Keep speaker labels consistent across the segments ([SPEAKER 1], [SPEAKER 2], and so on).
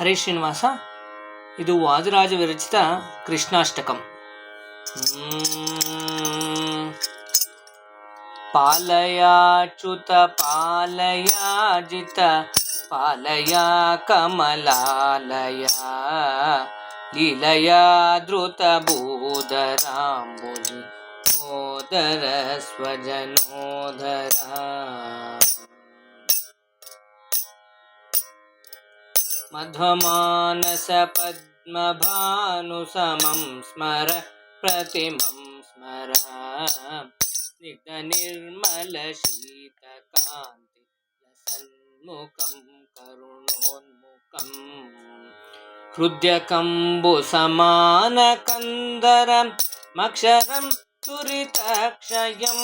[SPEAKER 1] ಹರೇ ಶ್ರೀನಿವಾಸ ಇದು ವಾದಿರಾಜ ವಿರಚಿತ ಕೃಷ್ಣಾಷ್ಟಕಂ. ಪಾಲಯಾಚ್ಯುತ, ಪಾಲಯಾಜಿತ, ಪಾಲಯ ಕಮಲಾಲಯ ಲೀಲಯಾ ಧೃತ ಭೂಧರಾಂಬುಜಿ ಓದರ ಸ್ವಜನೋದರ मध्वमानसपद्मभानुसमं स्मर प्रतिमं स्मर। स्निग्धनिर्मलशीतकान्ति सन्मुखं करुणोन्मुखं। हृद्यकम्बुसमानकन्दरं मक्षरं तुरितक्षयं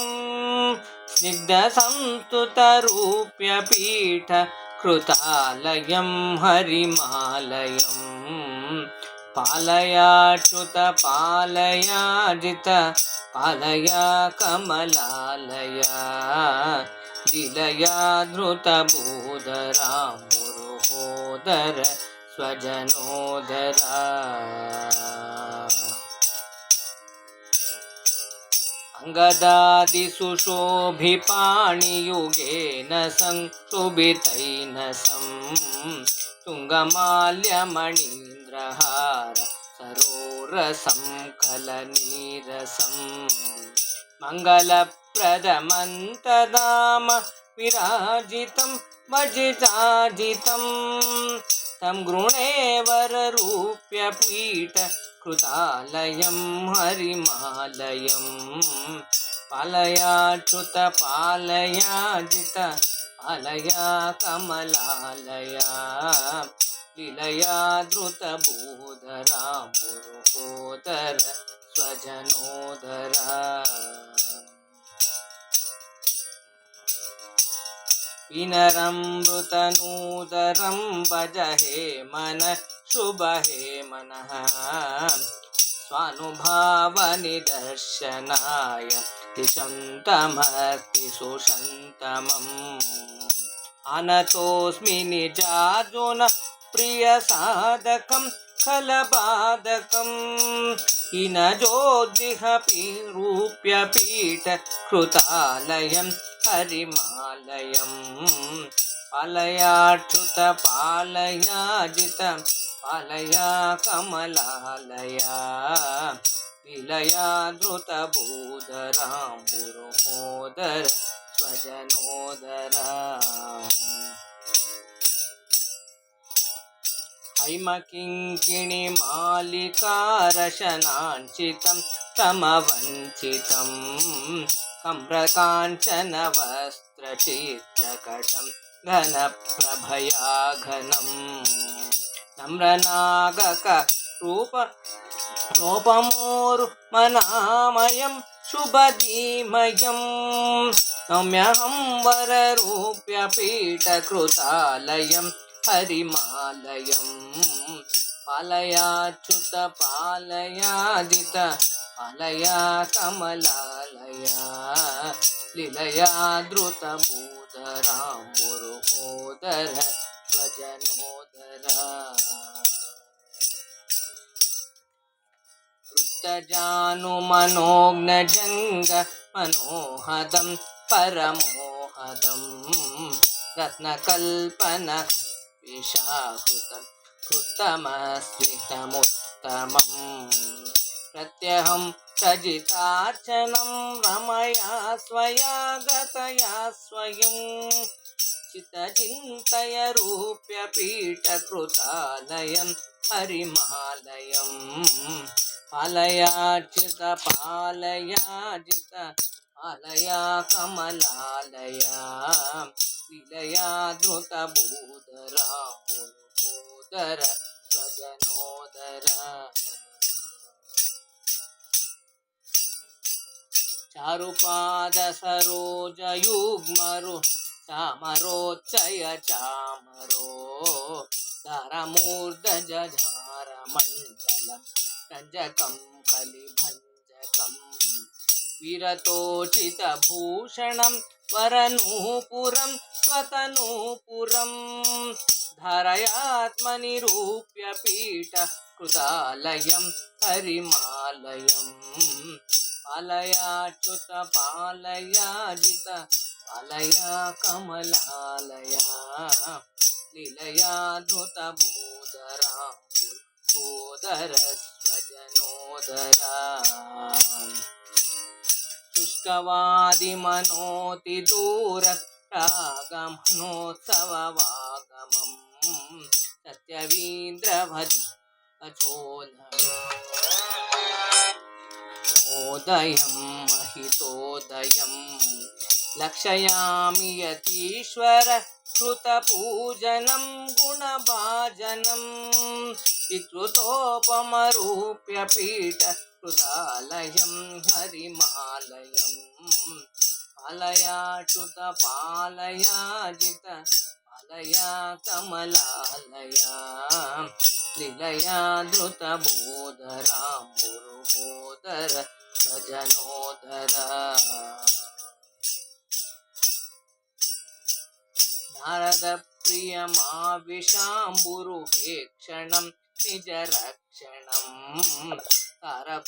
[SPEAKER 1] स्निग्धसंस्तुतरूप्यपीठ कृतालयं हरिमालयं पालयाच्युतपालयाजित पालया जित पालया कमलालया दिलया धृतबोधरा स्वजनोदरा अङ्गदादिसुशोभिपाणियुगेन संशोभितैन सं तुङ्गमाल्यमणीन्द्रहार सरोरसं खलनीरसं मङ्गलप्रदमन्तदाम विराजितं भजिताजितं तं गृणे वररूप्यपीठ कृतालयं हरिमालयं पालयाच्युत पालयाजित पालया कमलालया लीलया धृतभूधराम्बुरुहोदर स्वजनोदरा विनरमृतनूदरं भज हे मन शुभहे मनः। स्वानुभावनिदर्शनाय तिशन्तमस्ति सुशन्तमम्। अनतोऽस्मि निजाजुन प्रियसाधकं खलबाधकम्। इनजोद्दिहपि रूप्यपीठ कृतालयं हरिमालयम्। पालयाच्युत पालयाजितम् అలయా కమలాలయా విలయాధృతబోధరాంబురుహోదర స్వజనోదర. హైమకింకిణి మాలికారశనాంచితం తమ వంచితం కమ్రకాంచన వస్త్రచీత్రకటం ఘన ప్రభయా తమ్రనాగక రూప రూపమోరుమనామయం శుభధీమయం నమ్యహం వరరూప్యపీఠకృతాలయం హరిమాలయం పాలయాచ్యుత పాలయాదిత పాలయా కమలాలయ లీలయాదృత భూధరాంబురు హోదర स्वजनोदरा वृत्तजानुमनोज्ञजङ्ग मनोहदं परमोहदं। रत्नकल्पन विशाकृतं कृतमस्मितमुत्तमम् प्रत्यहं सजितार्चनं रमया स्वया गतया स्वयं चितचिन्तय रूप्यपीठकृतालयं हरिमालयं पालयाच्युत पालयाजित पालया कमलालया लीलया धृतभूधराम्बुरुहोदर स्वजनोदरा चारुपाद सरोजयुग्मरु चामरोच्चय चामरो धारमूर्धजझारमण्डलं रञ्जकं कलिभञ्जकं विरतोचितभूषणं वरनूपुरं स्वतनूपुरं धरयात्मनिरूप्य पीठ कृतालयं हरिमालयम् पालयाच्युत पालयाजित అలయా కమలాలయా నిలయాధృత భూధరా సోదర స్వజనోదరా శుష్కవాది మనోతి దూర ప్రాగమనోత్సవవాగమం సత్యవీంద్రవధి అచోల మోదయం మహితోదయం लक्षयामि यतीश्वर कृतपूजनं गुणभाजनं विकृतोपमरूप्य पीठकृतालयं हरिमालयम् पालयाच्युत पालयाजित पालया कमलालया लीलया धृतबोधराम्बुरुबोधर सजनोदर నారదప్రియమావిషాంబురుహే క్షణం నిజరక్షణం తరకోపమచారుది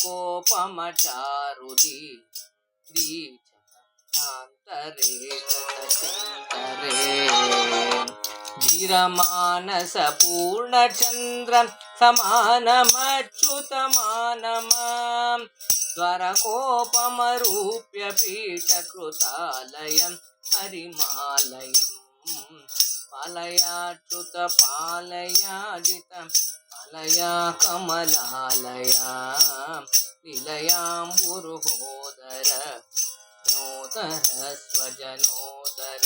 [SPEAKER 1] ధీరమానస పూర్ణచంద్రం సమానమచ్యుతమానమాం ద్వారకోపమరూప్య పీఠకృతాలయం హరిమాలయం हरिमालयम् पालयाच्युत पालयाजित पालया कमलालया लीलयाम्बुरुहोदर नोदर स्वजनोदर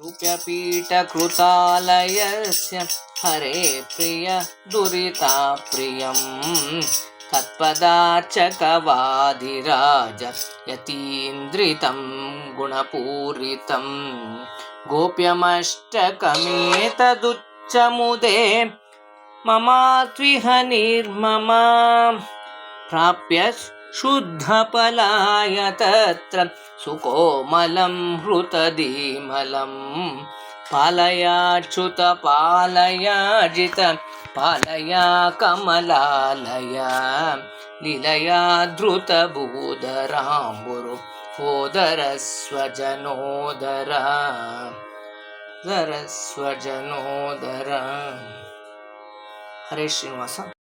[SPEAKER 1] रूप्यपीठकृतालयस्य हरे प्रिय दुरिताप्रियम् तत्पदार्चकवादिराज यतीन्द्रितं गुणपूरितं गोप्यमष्टकमेतदुच्चमुदे ममात्विह निर्ममा प्राप्य शुद्धफलाय तत्र सुकोमलं हृतदीमलं పాలయాచ్యుత పాలయాజిత పాలయా కమలాలయ నిలయాధృతభూధరాంబురు ఓదర స్వజనోదర స్వజనోదర. హరే శ్రీనివాస.